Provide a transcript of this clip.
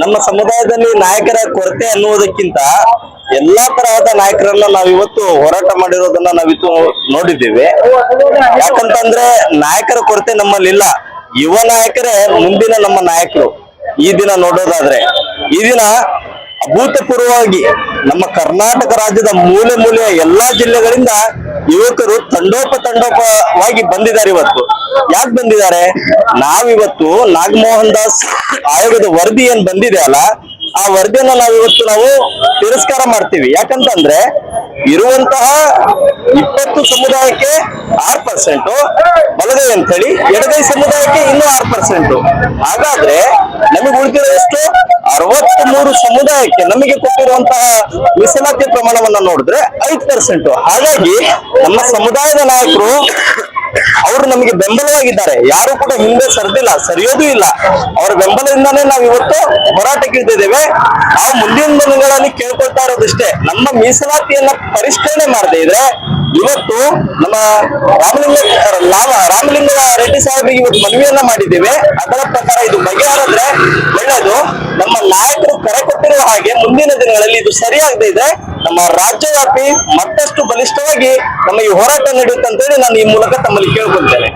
ನಮ್ಮ ಸಮುದಾಯದಲ್ಲಿ ನಾಯಕರ ಕೊರತೆ ಅನ್ನುವುದಕ್ಕಿಂತ ಎಲ್ಲಾ ತರಹದ ನಾಯಕರನ್ನ ನಾವು ಇವತ್ತು ಹೋರಾಟ ಮಾಡಿರೋದನ್ನ ನಾವಿತ್ತು ನೋಡಿದ್ದೇವೆ. ಯಾಕಂತಂದ್ರೆ ನಾಯಕರ ಕೊರತೆ ನಮ್ಮಲ್ಲಿಲ್ಲ ಯುವ ನಾಯಕರೇ ಮುಂದಿನ ನಮ್ಮ ನಾಯಕರು. ಈ ದಿನ ನೋಡೋದಾದ್ರೆ, ಈ ದಿನ ಅಭೂತಪೂರ್ವವಾಗಿ ನಮ್ಮ ಕರ್ನಾಟಕ ರಾಜ್ಯದ ಮೂಲೆ ಮೂಲೆಯ ಎಲ್ಲಾ ಜಿಲ್ಲೆಗಳಿಂದ ಯುವಕರು ತಂಡೋಪ ತಂಡೋಪವಾಗಿ ಬಂದಿದ್ದಾರೆ ಇವತ್ತು. ಯಾಕೆ ಬಂದಿದ್ದಾರೆ? ನಾವಿವತ್ತು ನಾಗಮೋಹನ್ ದಾಸ್ ಆಯೋಗದ ವರದಿ ಏನ್ ಬಂದಿದೆ ಅಲ್ಲ, ಆ ವರದಿಯನ್ನ ನಾವಿವತ್ತು ನಾವು ತಿರಸ್ಕಾರ ಮಾಡ್ತೀವಿ. ಯಾಕಂತಂದ್ರೆ, ಇರುವಂತಹ ಇಪ್ಪತ್ತು ಸಮುದಾಯಕ್ಕೆ ಆರ್ ಪರ್ಸೆಂಟ್ ಬಲಗೈ ಅಂತ ಹೇಳಿ ಎಡಗೈ ಸಮುದಾಯಕ್ಕೆ ಇನ್ನೂ ಆರ್ ಪರ್ಸೆಂಟ್ ಹಾಗಾದ್ರೆ ನಮಗೆ ಉಳಿದಿರೋ ಎಷ್ಟು? ಅರವತ್ತ್ ಮೂರು ಸಮುದಾಯಕ್ಕೆ ನಮಗೆ ಕೊಟ್ಟಿರುವಂತಹ ಮೀಸಲಾತಿ ಪ್ರಮಾಣವನ್ನ ನೋಡಿದ್ರೆ ಐದು ಪರ್ಸೆಂಟ್ ಹಾಗಾಗಿ ನಮ್ಮ ಸಮುದಾಯದ ನಾಯಕರು ನಮಗೆ ಬೆಂಬಲವಾಗಿದ್ದಾರೆ. ಯಾರು ಕೂಡ ಹಿಂದೆ ಸರಿದಿಲ್ಲ, ಸರಿಯೋದು ಇಲ್ಲ. ಅವರ ಬೆಂಬಲದಿಂದಾನೇ ನಾವು ಇವತ್ತು ಹೋರಾಟಕ್ಕೆ ಇದ್ದೇವೆ ನಾವು ಮುಂದಿನ ದಿನಗಳಲ್ಲಿ ಕೇಳ್ಕೊಳ್ತಾ ಇರೋದಿಷ್ಟೇ. ನಮ್ಮ ಮೀಸಲಾತಿಯನ್ನ ಪರಿಷ್ಕರಣೆ ಮಾಡದೇ ಇದ್ರೆ ಇವತ್ತು ನಮ್ಮ ರಾಮಲಿಂಗ, ರಾಮ ರಾಮಲಿಂಗ ರೆಡ್ಡಿ ಸಾಹೇಬರಿಗೆ ಇವತ್ತು ಮನವಿಯನ್ನ ಮಾಡಿದ್ದೇವೆ. ಅದರ ಪ್ರಕಾರ ಇದು ಬಗೆಹರಿದ್ರೆ ಒಳ್ಳೆಯದು. ನಮ್ಮ ನಾಯಕರು ಕರೆ ಕೊಟ್ಟಿರುವ ಹಾಗೆ ಮುಂದಿನ ದಿನಗಳಲ್ಲಿ ಇದು ಸರಿಯಾಗದೇ ಇದೆ ನಮ್ಮ ರಾಜ್ಯವ್ಯಾಪಿ ಮತ್ತಷ್ಟು ಬಲಿಷ್ಠವಾಗಿ ನಮ್ಮ ಈ ಹೋರಾಟ ನಡೆಯುತ್ತಂತೇಳಿ ನಾನು ಈ ಮೂಲಕ ತಮ್ಮಲ್ಲಿ ಕೇಳ್ಕೊಳ್ತೇನೆ.